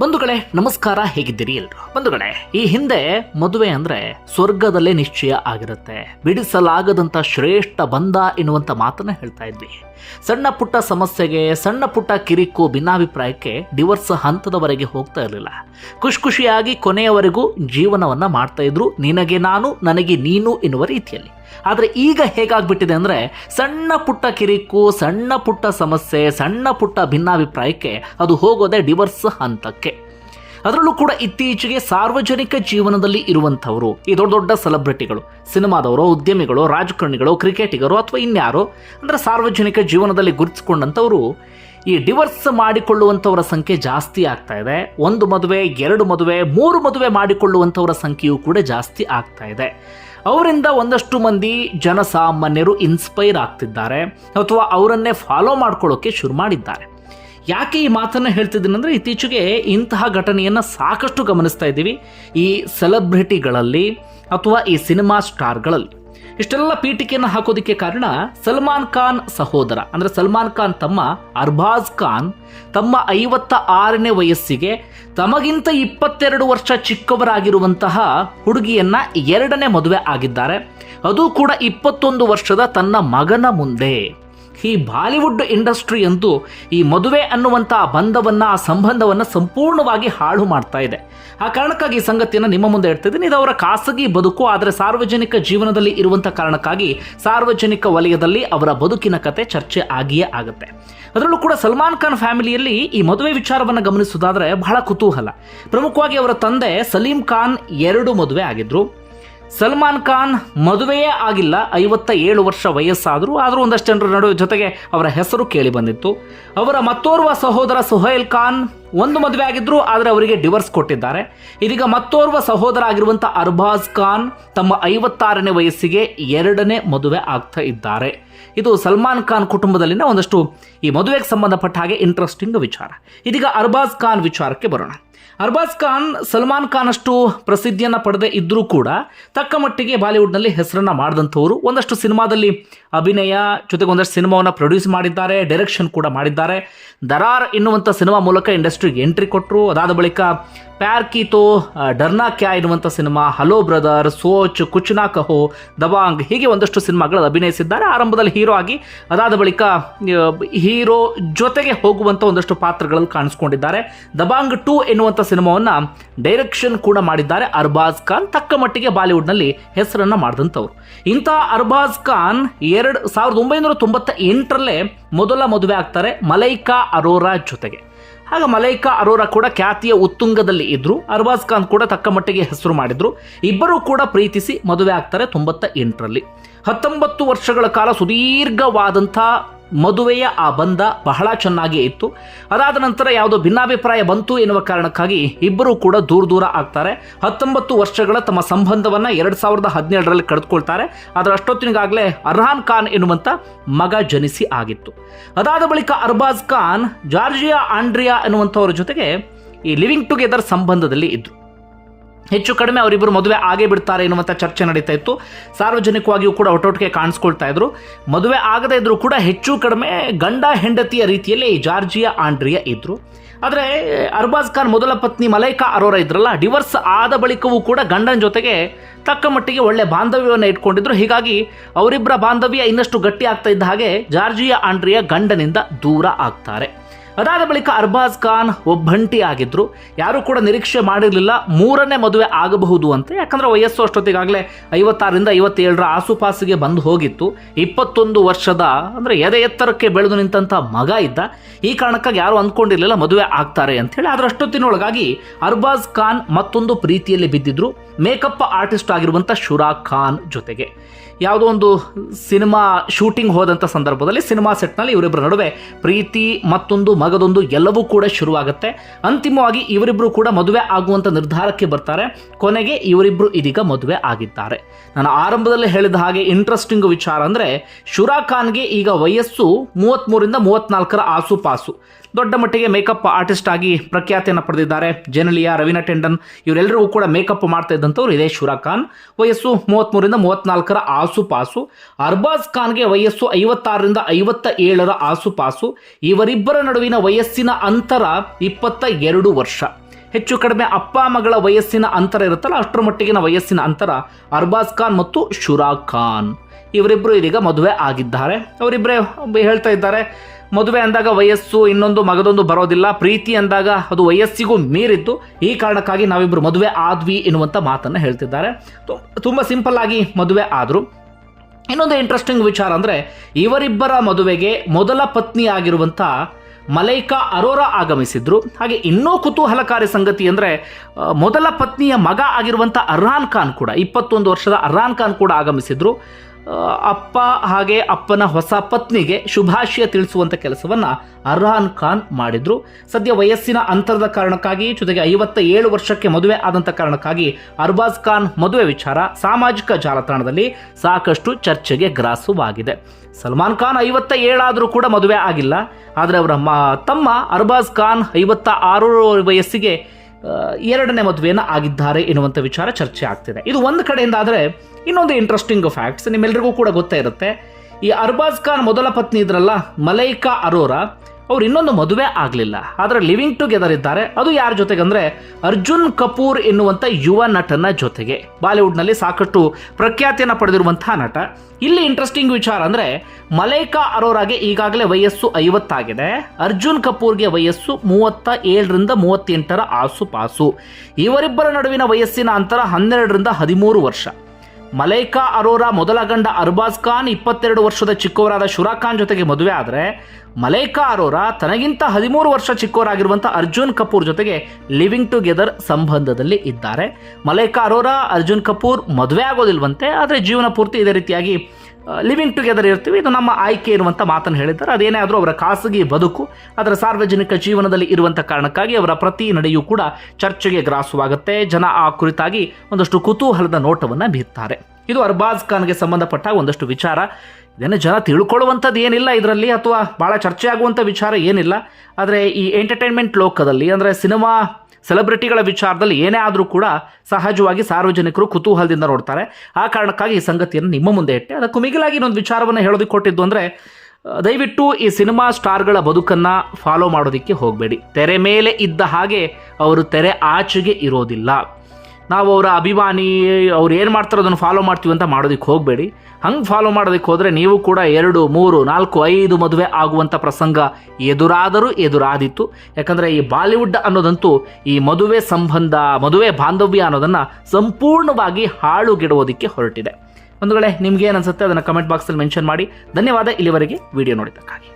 ಬಂಧುಗಳೇ, ನಮಸ್ಕಾರ, ಹೇಗಿದ್ದೀರಿ ಎಲ್ರು? ಬಂಧುಗಳೇ, ಈ ಹಿಂದೆ ಮದುವೆ ಅಂದ್ರೆ ಸ್ವರ್ಗದಲ್ಲೇ ನಿಶ್ಚಯ ಆಗಿರುತ್ತೆ. ಬಿಡಿಸಲಾಗದಂತ ಶ್ರೇಷ್ಠ ಬಂಧ ಎನ್ನುವಂತ ಮಾತನ್ನ ಹೇಳ್ತಾ ಇದ್ವಿ. ಸಣ್ಣ ಪುಟ್ಟ ಸಮಸ್ಯೆಗೆ, ಸಣ್ಣ ಪುಟ್ಟ ಕಿರಿಕು, ಭಿನ್ನಾಭಿಪ್ರಾಯಕ್ಕೆ ಡಿವರ್ಸ್ ಹಂತದವರೆಗೆ ಹೋಗ್ತಾ ಇರಲಿಲ್ಲ. ಖುಷಿ ಖುಷಿಯಾಗಿ ಕೊನೆಯವರೆಗೂ ಜೀವನವನ್ನ ಮಾಡ್ತಾ ಇದ್ರು. ನಿನಗೆ ನಾನು, ನನಗೆ ನೀನು ಎನ್ನುವ ರೀತಿಯಲ್ಲಿ. ಆದರೆ ಈಗ ಹೇಗಾಗ್ಬಿಟ್ಟಿದೆ ಅಂದರೆ ಸಣ್ಣ ಪುಟ್ಟ ಕಿರಿಕು, ಸಣ್ಣ ಪುಟ್ಟ ಸಮಸ್ಯೆ, ಸಣ್ಣ ಪುಟ್ಟ ಭಿನ್ನಾಭಿಪ್ರಾಯಕ್ಕೆ ಅದು ಹೋಗೋದೇ ಡಿವರ್ಸ್ ಹಂತಕ್ಕೆ. ಅದರಲ್ಲೂ ಕೂಡ ಇತ್ತೀಚೆಗೆ ಸಾರ್ವಜನಿಕ ಜೀವನದಲ್ಲಿ ಇರುವಂಥವರು, ಈ ದೊಡ್ಡ ದೊಡ್ಡ ಸೆಲೆಬ್ರಿಟಿಗಳು ಸಿನಿಮಾದವರು, ಉದ್ಯಮಿಗಳು, ರಾಜಕಾರಣಿಗಳು, ಕ್ರಿಕೆಟಿಗರು ಅಥವಾ ಇನ್ಯಾರು, ಅಂದರೆ ಸಾರ್ವಜನಿಕ ಜೀವನದಲ್ಲಿ ಗುರುತಿಸಿಕೊಂಡಂಥವರು, ಈ ಡಿವರ್ಸ್ ಮಾಡಿಕೊಳ್ಳುವಂಥವರ ಸಂಖ್ಯೆ ಜಾಸ್ತಿ ಆಗ್ತಾ ಇದೆ. ಒಂದು ಮದುವೆ, ಎರಡು ಮದುವೆ, ಮೂರು ಮದುವೆ ಮಾಡಿಕೊಳ್ಳುವಂಥವರ ಸಂಖ್ಯೆಯೂ ಕೂಡ ಜಾಸ್ತಿ ಆಗ್ತಾ ಇದೆ. ಅವರಿಂದ ಒಂದಷ್ಟು ಮಂದಿ ಜನಸಾಮಾನ್ಯರು ಇನ್ಸ್ಪೈರ್ ಆಗ್ತಿದ್ದಾರೆ ಅಥವಾ ಅವರನ್ನೇ ಫಾಲೋ ಮಾಡ್ಕೊಳ್ಳೋಕ್ಕೆ ಶುರು ಮಾಡಿದ್ದಾರೆ. ಯಾಕೆ ಈ ಮಾತನ್ನು ಹೇಳ್ತಿದ್ದೀನಿ ಅಂದರೆ ಇತ್ತೀಚೆಗೆ ಇಂತಹ ಘಟನೆಯನ್ನು ಸಾಕಷ್ಟು ಗಮನಿಸ್ತಾ ಇದ್ದೀವಿ. ಈ ಸೆಲೆಬ್ರಿಟಿಗಳಲ್ಲಿ ಅಥವಾ ಈ ಸಿನಿಮಾ ಸ್ಟಾರ್ಗಳಲ್ಲಿ ಇಷ್ಟೆಲ್ಲ ಪೀಠಿಕೆಯನ್ನು ಹಾಕೋದಕ್ಕೆ ಕಾರಣ ಸಲ್ಮಾನ್ ಖಾನ್ ಸಹೋದರ. ಅಂದರೆ ಸಲ್ಮಾನ್ ಖಾನ್ ತಮ್ಮ ಅರ್ಬಾಜ್ ಖಾನ್ ತಮ್ಮ ಐವತ್ತ ಆರನೇ ವಯಸ್ಸಿಗೆ ತಮಗಿಂತ ಇಪ್ಪತ್ತೆರಡು ವರ್ಷ ಚಿಕ್ಕವರಾಗಿರುವಂತಹ ಹುಡುಗಿಯನ್ನ ಎರಡನೇ ಮದುವೆ ಆಗಿದ್ದಾರೆ. ಅದು ಕೂಡ ಇಪ್ಪತ್ತೊಂದು ವರ್ಷದ ತನ್ನ ಮಗನ ಮುಂದೆ. ಈ ಬಾಲಿವುಡ್ ಇಂಡಸ್ಟ್ರಿ ಅಂತೂ ಈ ಮದುವೆ ಅನ್ನುವಂಥ ಬಂಧವನ್ನು, ಆ ಸಂಬಂಧವನ್ನ ಸಂಪೂರ್ಣವಾಗಿ ಹಾಳು ಮಾಡ್ತಾ ಇದೆ. ಆ ಕಾರಣಕ್ಕಾಗಿ ಈ ಸಂಗತಿಯನ್ನು ನಿಮ್ಮ ಮುಂದೆ ಇಡ್ತಿದ್ದೀನಿ ಇದು ಅವರ ಖಾಸಗಿ ಬದುಕು, ಆದರೆ ಸಾರ್ವಜನಿಕ ಜೀವನದಲ್ಲಿ ಇರುವಂಥ ಕಾರಣಕ್ಕಾಗಿ ಸಾರ್ವಜನಿಕ ವಲಯದಲ್ಲಿ ಅವರ ಬದುಕಿನ ಕತೆ ಚರ್ಚೆ ಆಗಿಯೇ ಆಗುತ್ತೆ. ಅದರಲ್ಲೂ ಕೂಡ ಸಲ್ಮಾನ್ ಖಾನ್ ಫ್ಯಾಮಿಲಿಯಲ್ಲಿ ಈ ಮದುವೆ ವಿಚಾರವನ್ನು ಗಮನಿಸುವುದಾದರೆ ಬಹಳ ಕುತೂಹಲ. ಪ್ರಮುಖವಾಗಿ ಅವರ ತಂದೆ ಸಲೀಂ ಖಾನ್ ಎರಡು ಮದುವೆ ಆಗಿದ್ರು. ಸಲ್ಮಾನ್ ಖಾನ್ ಮದುವೆಯೇ ಆಗಿಲ್ಲ ಐವತ್ತ ಏಳು ವರ್ಷ ವಯಸ್ಸಾದರೂ, ಆದರೂ ಒಂದಷ್ಟು ಜನರ ನಡುವೆ ಜೊತೆಗೆ ಅವರ ಹೆಸರು ಕೇಳಿ ಬಂದಿತ್ತು. ಅವರ ಮತ್ತೋರ್ವ ಸಹೋದರ ಸುಹೈಲ್ ಖಾನ್ ಒಂದು ಮದುವೆ ಆಗಿದ್ರು, ಆದರೆ ಅವರಿಗೆ ಡಿವರ್ಸ್ ಕೊಟ್ಟಿದ್ದಾರೆ. ಇದೀಗ ಮತ್ತೋರ್ವ ಸಹೋದರ ಆಗಿರುವಂಥ ಅರ್ಬಾಜ್ ಖಾನ್ ತಮ್ಮ ಐವತ್ತಾರನೇ ವಯಸ್ಸಿಗೆ ಎರಡನೇ ಮದುವೆ ಆಗ್ತಾ ಇದ್ದಾರೆ. ಇದು ಸಲ್ಮಾನ್ ಖಾನ್ ಕುಟುಂಬದಲ್ಲಿನ ಒಂದಷ್ಟು ಈ ಮದುವೆಗೆ ಸಂಬಂಧಪಟ್ಟ ಹಾಗೆ ಇಂಟ್ರೆಸ್ಟಿಂಗ್ ವಿಚಾರ. ಇದೀಗ ಅರ್ಬಾಜ್ ಖಾನ್ ವಿಚಾರಕ್ಕೆ ಬರೋಣ. ಅರ್ಬಾಜ್ ಖಾನ್ ಸಲ್ಮಾನ್ ಖಾನ್ ಅಷ್ಟು ಪ್ರಸಿದ್ಧಿಯನ್ನು ಪಡೆದೇ ಇದ್ದರೂ ಕೂಡ ತಕ್ಕ ಮಟ್ಟಿಗೆ ಬಾಲಿವುಡ್ನಲ್ಲಿ ಹೆಸರನ್ನು ಮಾಡಿದಂಥವರು. ಒಂದಷ್ಟು ಸಿನಿಮಾದಲ್ಲಿ ಅಭಿನಯ, ಜೊತೆಗೆ ಒಂದಷ್ಟು ಸಿನಿಮಾವನ್ನು ಪ್ರೊಡ್ಯೂಸ್ ಮಾಡಿದ್ದಾರೆ ಡೈರೆಕ್ಷನ್ ಕೂಡ ಮಾಡಿದ್ದಾರೆ. ದರಾರ್ ಎನ್ನುವಂಥ ಸಿನಿಮಾ ಮೂಲಕ ಎಂಟ್ರಿ ಕೊಟ್ಟರು ಅದಾದ ಬಳಿಕ ಪ್ಯಾರ್ ಕೀತೋ ಡರ್ನಾ ಕ್ಯಾ ಎನ್ನುವಂಥ ಸಿನಿಮಾ, ಹಲೋ ಬ್ರದರ್, ಸೋಚ್ ಕುಚ್ನಾ ಕಹೋ, ದಬಾಂಗ್ ಹೀಗೆ ಒಂದಷ್ಟು ಸಿನಿಮಾಗಳಲ್ಲಿ ಅಭಿನಯಿಸಿದ್ದಾರೆ. ಆರಂಭದಲ್ಲಿ ಹೀರೋ ಆಗಿ, ಅದಾದ ಬಳಿಕ ಹೀರೋ ಜೊತೆಗೆ ಹೋಗುವಂಥ ಒಂದಷ್ಟು ಪಾತ್ರಗಳಲ್ಲಿ ಕಾಣಿಸ್ಕೊಂಡಿದ್ದಾರೆ. ದಬಾಂಗ್ ಟೂ ಎನ್ನುವಂಥ ಸಿನಿಮಾವನ್ನು ಡೈರೆಕ್ಷನ್ ಕೂಡ ಮಾಡಿದ್ದಾರೆ ಅರ್ಬಾಜ್ ಖಾನ್. ತಕ್ಕ ಮಟ್ಟಿಗೆ ಬಾಲಿವುಡ್ನಲ್ಲಿ ಹೆಸರನ್ನು ಮಾಡಿದಂಥವ್ರು. ಇಂಥ ಅರ್ಬಾಜ್ ಖಾನ್ ಎರಡು ಸಾವಿರದ ಒಂಬೈನೂರ ತೊಂಬತ್ತ ಎಂಟರಲ್ಲೇ ಮೊದಲ ಮದುವೆ ಆಗ್ತಾರೆ ಮಲೈಕಾ ಅರೋರಾ ಜೊತೆಗೆ. ಆಗ ಮಲೈಕಾ ಅರೋರಾ ಕೂಡ ಖ್ಯಾತಿಯ ಉತ್ತುಂಗದಲ್ಲಿ ಇದ್ರು. ಅರ್ವಾಜ್ ಖಾನ್ ಕೂಡ ತಕ್ಕ ಮಟ್ಟಿಗೆ ಹೆಸರು ಮಾಡಿದ್ರು. ಇಬ್ಬರೂ ಕೂಡ ಪ್ರೀತಿಸಿ ಮದುವೆ ಆಗ್ತಾರೆ ತೊಂಬತ್ತ ಎಂಟರಲ್ಲಿ. ಹತ್ತೊಂಬತ್ತು ವರ್ಷಗಳ ಕಾಲ ಸುದೀರ್ಘವಾದಂಥ ಮದುವೆಯ ಆ ಬಂಧ ಬಹಳ ಚೆನ್ನಾಗಿ ಇತ್ತು. ಅದಾದ ನಂತರ ಯಾವುದೋ ಭಿನ್ನಾಭಿಪ್ರಾಯ ಬಂತು ಎನ್ನುವ ಕಾರಣಕ್ಕಾಗಿ ಇಬ್ಬರೂ ಕೂಡ ದೂರ ದೂರ ಆಗ್ತಾರೆ. ಹತ್ತೊಂಬತ್ತು ವರ್ಷಗಳ ತಮ್ಮ ಸಂಬಂಧವನ್ನು ಎರಡು ಸಾವಿರದ ಹದಿನೇಳರಲ್ಲಿ ಕಳೆದುಕೊಳ್ತಾರೆ. ಅದರ ಅಷ್ಟೊತ್ತಿನಿಗಾಗಲೇ ಅರ್ಹಾನ್ ಖಾನ್ ಎನ್ನುವಂಥ ಮಗ ಜನಿಸಿ ಆಗಿತ್ತು. ಅದಾದ ಬಳಿಕ ಅರ್ಬಾಜ್ ಖಾನ್, ಜಾರ್ಜಿಯಾ ಆಂಡ್ರಿಯಾ ಎನ್ನುವಂಥವ್ರ ಜೊತೆಗೆ ಈ ಲಿವಿಂಗ್ ಟುಗೆದರ್ ಸಂಬಂಧದಲ್ಲಿ ಇದ್ರು. ಹೆಚ್ಚು ಕಡಿಮೆ ಅವರಿಬ್ಬರು ಮದುವೆ ಆಗೇ ಬಿಡ್ತಾರೆ ಎನ್ನುವಂಥ ಚರ್ಚೆ ನಡೀತಾ ಇತ್ತು. ಸಾರ್ವಜನಿಕವಾಗಿಯೂ ಕೂಡ ಒಟ್ಟೊಟ್ಟಿಗೆ ಕಾಣಿಸ್ಕೊಳ್ತಾ ಇದ್ರು. ಮದುವೆ ಆಗದೇ ಇದ್ರೂ ಕೂಡ ಹೆಚ್ಚು ಕಡಿಮೆ ಗಂಡ ಹೆಂಡತಿಯ ರೀತಿಯಲ್ಲಿ ಜಾರ್ಜಿಯಾ ಆಂಡ್ರಿಯಾ ಇದ್ದರು ಆದರೆ, ಅರ್ಬಾಜ್ ಖಾನ್ ಮೊದಲ ಪತ್ನಿ ಮಲೈಕಾ ಅರೋರಾ ಇದ್ರಲ್ಲ, ಡಿವರ್ಸ್ ಆದ ಬಳಿಕವೂ ಕೂಡ ಗಂಡನ ಜೊತೆಗೆ ತಕ್ಕ ಮಟ್ಟಿಗೆ ಒಳ್ಳೆ ಬಾಂಧವ್ಯವನ್ನು ಇಟ್ಕೊಂಡಿದ್ರು. ಹೀಗಾಗಿ ಅವರಿಬ್ಬರ ಬಾಂಧವ್ಯ ಇನ್ನಷ್ಟು ಗಟ್ಟಿ ಆಗ್ತಾ ಇದ್ದ ಹಾಗೆ ಜಾರ್ಜಿಯಾ ಆಂಡ್ರಿಯಾ ಗಂಡನಿಂದ ದೂರ ಆಗ್ತಾರೆ. ಅದಾದ ಬಳಿಕ ಅರ್ಬಾಜ್ ಖಾನ್ ಒಬ್ಬಂಟಿ ಆಗಿದ್ರು ಯಾರು ಕೂಡ ನಿರೀಕ್ಷೆ ಮಾಡಿರಲಿಲ್ಲ ಮೂರನೇ ಮದುವೆ ಆಗಬಹುದು ಅಂತ. ಯಾಕಂದ್ರೆ ವಯಸ್ಸು ಅಷ್ಟೊತ್ತಿಗಾಗಲೇ ಐವತ್ತಾರರಿಂದ ಐವತ್ತೇಳರ ಆಸುಪಾಸಿಗೆ ಬಂದು ಹೋಗಿತ್ತು. ಇಪ್ಪತ್ತೊಂದು ವರ್ಷದ, ಅಂದರೆ ಎದೆ ಎತ್ತರಕ್ಕೆ ಬೆಳೆದು ನಿಂತಹ ಮಗ ಇದ್ದ. ಈ ಕಾರಣಕ್ಕಾಗಿ ಯಾರು ಅಂದ್ಕೊಂಡಿರಲಿಲ್ಲ ಮದುವೆ ಆಗ್ತಾರೆ ಅಂತ ಹೇಳಿ. ಅದರ ಅಷ್ಟೊತ್ತಿನೊಳಗಾಗಿ ಅರ್ಬಾಜ್ ಖಾನ್ ಮತ್ತೊಂದು ಪ್ರೀತಿಯಲ್ಲಿ ಬಿದ್ದಿದ್ರು. ಮೇಕಪ್ ಆರ್ಟಿಸ್ಟ್ ಆಗಿರುವಂಥ ಶುರಾ ಖಾನ್ ಜೊತೆಗೆ. ಯಾವುದೋ ಒಂದು ಸಿನಿಮಾ ಶೂಟಿಂಗ್ ಹೋದಂಥ ಸಂದರ್ಭದಲ್ಲಿ ಸಿನಿಮಾ ಸೆಟ್ನಲ್ಲಿ ಇವರಿಬ್ಬರ ನಡುವೆ ಪ್ರೀತಿ, ಮತ್ತೊಂದು ಮಗದೊಂದು ಎಲ್ಲವೂ ಕೂಡ ಶುರುವಾಗುತ್ತೆ. ಅಂತಿಮವಾಗಿ ಇವರಿಬ್ಬರು ಕೂಡ ಮದುವೆ ಆಗುವಂಥ ನಿರ್ಧಾರಕ್ಕೆ ಬರ್ತಾರೆ. ಕೊನೆಗೆ ಇವರಿಬ್ಬರು ಇದೀಗ ಮದುವೆ ಆಗಿದ್ದಾರೆ. ನಾನು ಆರಂಭದಲ್ಲಿ ಹೇಳಿದ ಹಾಗೆ ಇಂಟ್ರೆಸ್ಟಿಂಗ್ ವಿಚಾರ ಅಂದರೆ ಶುರಾ ಖಾನ್ಗೆ ಈಗ ವಯಸ್ಸು ಮೂವತ್ತ್ಮೂರಿಂದ ಮೂವತ್ತ್ನಾಲ್ಕರ ಆಸುಪಾಸು. ದೊಡ್ಡ ಮಟ್ಟಿಗೆ ಮೇಕಪ್ ಆರ್ಟಿಸ್ಟ್ ಆಗಿ ಪ್ರಖ್ಯಾತಿಯನ್ನು ಪಡೆದಿದ್ದಾರೆ. ಜೆನಲಿಯಾ ರವೀನಾ ಟೆಂಡನ್ ಇವರೆಲ್ಲರಿಗೂ ಕೂಡ ಮೇಕಪ್ ಮಾಡ್ತಾ ಇದ್ದಂಥವ್ರು ಇದೇ ಶುರಾ ಖಾನ್. ವಯಸ್ಸು ಮೂವತ್ತ್ಮೂರಿಂದ ಮೂವತ್ತ್ನಾಲ್ಕರ ಆಸುಪಾಸು, ಅರ್ಬಾಜ್ ಖಾನ್ಗೆ ವಯಸ್ಸು ಐವತ್ತಾರರಿಂದ ಐವತ್ತ ಏಳರ ಆಸುಪಾಸು, ಇವರಿಬ್ಬರ ನಡುವಿನ ವಯಸ್ಸಿನ ಅಂತರ ಇಪ್ಪತ್ತ ಎರಡು ವರ್ಷ. ಹೆಚ್ಚು ಕಡಿಮೆ ಅಪ್ಪ ಮಗಳ ವಯಸ್ಸಿನ ಅಂತರ ಇರುತ್ತಲ್ಲ, ಅಷ್ಟರ ಮಟ್ಟಿಗಿನ ವಯಸ್ಸಿನ ಅಂತರ ಅರ್ಬಾಜ್ ಖಾನ್ ಮತ್ತು ಶುರಾ ಖಾನ್. ಇವರಿಬ್ಬರು ಇದೀಗ ಮದುವೆ ಆಗಿದ್ದಾರೆ. ಅವರಿಬ್ಬರೇ ಹೇಳ್ತಾ ಇದ್ದಾರೆ ಮದುವೆ ಅಂದಾಗ ವಯಸ್ಸು, ಇನ್ನೊಂದು ಮಗದೊಂದು ಬರೋದಿಲ್ಲ. ಪ್ರೀತಿ ಅಂದಾಗ ಅದು ವಯಸ್ಸಿಗೂ ಮೀರಿದ್ದು, ಈ ಕಾರಣಕ್ಕಾಗಿ ನಾವಿಬ್ಬರು ಮದುವೆ ಆದ್ವಿ ಎನ್ನುವಂಥ ಮಾತನ್ನು ಹೇಳ್ತಿದ್ದಾರೆ. ತುಂಬ ಸಿಂಪಲ್ ಆಗಿ ಮದುವೆ ಆದರು. ಇನ್ನೊಂದು ಇಂಟ್ರೆಸ್ಟಿಂಗ್ ವಿಚಾರ ಅಂದರೆ, ಇವರಿಬ್ಬರ ಮದುವೆಗೆ ಮೊದಲ ಪತ್ನಿ ಆಗಿರುವಂಥ ಮಲೈಕಾ ಅರೋರಾ ಆಗಮಿಸಿದ್ರು. ಹಾಗೆ ಇನ್ನೂ ಕುತೂಹಲಕಾರಿ ಸಂಗತಿ ಅಂದರೆ ಮೊದಲ ಪತ್ನಿಯ ಮಗ ಆಗಿರುವಂಥ ಅರ್ಹಾನ್ ಖಾನ್ ಕೂಡ, ಇಪ್ಪತ್ತೊಂದು ವರ್ಷದ ಅರ್ಹಾನ್ ಖಾನ್ ಕೂಡ ಆಗಮಿಸಿದ್ರು. ಅಪ್ಪ ಹಾಗೆ ಅಪ್ಪನ ಹೊಸ ಪತ್ನಿಗೆ ಶುಭಾಶಯ ತಿಳಿಸುವಂಥ ಕೆಲಸವನ್ನು ಅರ್ಹಾನ್ ಖಾನ್ ಮಾಡಿದ್ರು. ಸದ್ಯ ವಯಸ್ಸಿನ ಅಂತರದ ಕಾರಣಕ್ಕಾಗಿ, ಜೊತೆಗೆ ಐವತ್ತ ಏಳು ವರ್ಷಕ್ಕೆ ಮದುವೆ ಆದಂಥ ಕಾರಣಕ್ಕಾಗಿ ಅರ್ಬಾಜ್ ಖಾನ್ ಮದುವೆ ವಿಚಾರ ಸಾಮಾಜಿಕ ಜಾಲತಾಣದಲ್ಲಿ ಸಾಕಷ್ಟು ಚರ್ಚೆಗೆ ಗ್ರಾಸವಾಗಿದೆ. ಸಲ್ಮಾನ್ ಖಾನ್ ಐವತ್ತ ಏಳಾದರೂ ಕೂಡ ಮದುವೆ ಆಗಿಲ್ಲ. ಆದರೆ ಅವರ ತಮ್ಮ ಅರ್ಬಾಜ್ ಖಾನ್ ಐವತ್ತ ಆರು ವಯಸ್ಸಿಗೆ ಎರಡನೇ ಮದುವೆಯನ್ನು ಆಗಿದ್ದಾರೆ ಎನ್ನುವಂಥ ವಿಚಾರ ಚರ್ಚೆ ಆಗ್ತಿದೆ. ಇದು ಒಂದು ಕಡೆಯಿಂದ ಆದರೆ ಇನ್ನೊಂದು ಇಂಟ್ರೆಸ್ಟಿಂಗ್ ಫ್ಯಾಕ್ಟ್ಸ್ ನಿಮ್ಮೆಲ್ಲರಿಗೂ ಕೂಡ ಗೊತ್ತೇ ಇರುತ್ತೆ. ಈ ಅರ್ಬಾಜ್ ಖಾನ್ ಮೊದಲ ಪತ್ನಿ ಇದ್ರಲ್ಲ, ಮಲೈಕಾ ಅರೋರಾ. ಅವ್ರು ಇನ್ನೊಂದು ಮದುವೆ ಆಗಲಿಲ್ಲ. ಆದರೆ ಲಿವಿಂಗ್ ಟುಗೆದರ್ ಇದ್ದಾರೆ. ಅದು ಯಾರ ಜೊತೆಗೆ ಅಂದರೆ ಅರ್ಜುನ್ ಕಪೂರ್ ಎನ್ನುವಂಥ ಯುವ ನಟನ ಜೊತೆಗೆ. ಬಾಲಿವುಡ್ನಲ್ಲಿ ಸಾಕಷ್ಟು ಪ್ರಖ್ಯಾತಿಯನ್ನು ಪಡೆದಿರುವಂತಹ ನಟ. ಇಲ್ಲಿ ಇಂಟ್ರೆಸ್ಟಿಂಗ್ ವಿಚಾರ ಅಂದರೆ ಮಲೈಕಾ ಅರೋರಾಗೆ ಈಗಾಗಲೇ ವಯಸ್ಸು ಐವತ್ತಾಗಿದೆ. ಅರ್ಜುನ್ ಕಪೂರ್ಗೆ ವಯಸ್ಸು ಮೂವತ್ತ ಏಳರಿಂದ ಮೂವತ್ತೆಂಟರ ಆಸುಪಾಸು. ಇವರಿಬ್ಬರ ನಡುವಿನ ವಯಸ್ಸಿನ ಅಂತರ ಹನ್ನೆರಡರಿಂದ ಹದಿಮೂರು ವರ್ಷ. ಮಲೈಕಾ ಅರೋರಾ ಮೊದಲ ಗಂಡ ಅರ್ಬಾಜ್ ಖಾನ್ ಇಪ್ಪತ್ತೆರಡು ವರ್ಷದ ಚಿಕ್ಕವರಾದ ಶುರಾ ಖಾನ್ ಜೊತೆಗೆ ಮದುವೆ ಆದರೆ, ಮಲೈಕಾ ಅರೋರಾ ತನಗಿಂತ ಹದಿಮೂರು ವರ್ಷ ಚಿಕ್ಕವರಾಗಿರುವಂಥ ಅರ್ಜುನ್ ಕಪೂರ್ ಜೊತೆಗೆ ಲಿವಿಂಗ್ ಟುಗೆದರ್ ಸಂಬಂಧದಲ್ಲಿ ಇದ್ದಾರೆ. ಮಲೈಕಾ ಅರೋರಾ, ಅರ್ಜುನ್ ಕಪೂರ್ ಮದುವೆ ಆಗೋದಿಲ್ವಂತೆ, ಆದರೆ ಜೀವನ ಪೂರ್ತಿ ಇದೇ ರೀತಿಯಾಗಿ ಲಿವಿಂಗ್ ಟುಗೆದರ್ ಇರ್ತೀವಿ. ಇದು ನಮ್ಮ ಆಯ್ಕೆ ಇರುವಂಥ ಮಾತನ್ನು ಹೇಳಿದ್ದಾರೆ. ಅದೇನೇ ಆದರೂ ಅವರ ಖಾಸಗಿ ಬದುಕು, ಅದರ ಸಾರ್ವಜನಿಕ ಜೀವನದಲ್ಲಿ ಇರುವಂಥ ಕಾರಣಕ್ಕಾಗಿ ಅವರ ಪ್ರತಿ ನಡೆಯೂ ಕೂಡ ಚರ್ಚೆಗೆ ಗ್ರಾಸವಾಗುತ್ತೆ. ಜನ ಆ ಕುರಿತಾಗಿ ಒಂದಷ್ಟು ಕುತೂಹಲದ ನೋಟವನ್ನು ಬೀರ್ತಾರೆ. ಇದು ಅರ್ಬಾಜ್ ಖಾನ್ಗೆ ಸಂಬಂಧಪಟ್ಟ ಒಂದಷ್ಟು ವಿಚಾರ. ಇದನ್ನು ಜನ ತಿಳ್ಕೊಳ್ಳುವಂಥದ್ದು ಏನಿಲ್ಲ ಇದರಲ್ಲಿ, ಅಥವಾ ಭಾಳ ಚರ್ಚೆ ಆಗುವಂಥ ವಿಚಾರ ಏನಿಲ್ಲ. ಆದರೆ ಈ ಎಂಟರ್ಟೈನ್ಮೆಂಟ್ ಲೋಕದಲ್ಲಿ, ಅಂದರೆ ಸಿನಿಮಾ ಸೆಲೆಬ್ರಿಟಿಗಳ ವಿಚಾರದಲ್ಲಿ ಏನೇ ಆದರೂ ಕೂಡ ಸಹಜವಾಗಿ ಸಾರ್ವಜನಿಕರು ಕುತೂಹಲದಿಂದ ನೋಡ್ತಾರೆ. ಆ ಕಾರಣಕ್ಕಾಗಿ ಈ ಸಂಗತಿಯನ್ನು ನಿಮ್ಮ ಮುಂದೆ ಇಟ್ಟೆ. ಅದಕ್ಕೂ ಮಿಗಿಲಾಗಿ ಇನ್ನೊಂದು ವಿಚಾರವನ್ನು ಹೇಳೋದಕ್ಕೆ ಕೊಟ್ಟಿದ್ದು ಅಂದರೆ ದಯವಿಟ್ಟು ಈ ಸಿನಿಮಾ ಸ್ಟಾರ್ಗಳ ಬದುಕನ್ನು ಫಾಲೋ ಮಾಡೋದಕ್ಕೆ ಹೋಗಬೇಡಿ. ತೆರೆ ಮೇಲೆ ಇದ್ದ ಹಾಗೆ ಅವರು ತೆರೆ ಆಚೆಗೆ ಇರೋದಿಲ್ಲ. ನಾವು ಅವರ ಅಭಿಮಾನಿ, ಅವ್ರು ಏನು ಮಾಡ್ತಾರೋ ಅದನ್ನು ಫಾಲೋ ಮಾಡ್ತೀವಿ ಅಂತ ಮಾಡೋದಕ್ಕೆ ಹೋಗಬೇಡಿ. ಹಂಗೆ ಫಾಲೋ ಮಾಡೋದಕ್ಕೆ ಹೋದರೆ ನೀವು ಕೂಡ ಎರಡು, ಮೂರು, ನಾಲ್ಕು, ಐದು ಮದುವೆ ಆಗುವಂಥ ಪ್ರಸಂಗ ಎದುರಾದರೂ ಎದುರಾದಿತ್ತು ಯಾಕಂದರೆ ಈ ಬಾಲಿವುಡ್ ಅನ್ನೋದಂತೂ ಈ ಮದುವೆ ಸಂಬಂಧ, ಮದುವೆ ಬಾಂಧವ್ಯ ಅನ್ನೋದನ್ನು ಸಂಪೂರ್ಣವಾಗಿ ಹಾಳುಗೆಡುವುದಕ್ಕೆ ಹೊರಟಿದೆ. ಒಂದು ವೇಳೆ ನಿಮಗೇನು ಅನಿಸುತ್ತೆ? ಅದನ್ನು ಕಮೆಂಟ್ ಬಾಕ್ಸಲ್ಲಿ ಮೆನ್ಷನ್ ಮಾಡಿ. ಧನ್ಯವಾದ, ಇಲ್ಲಿವರೆಗೆ ವಿಡಿಯೋ ನೋಡಿದ್ದಕ್ಕಾಗಿ.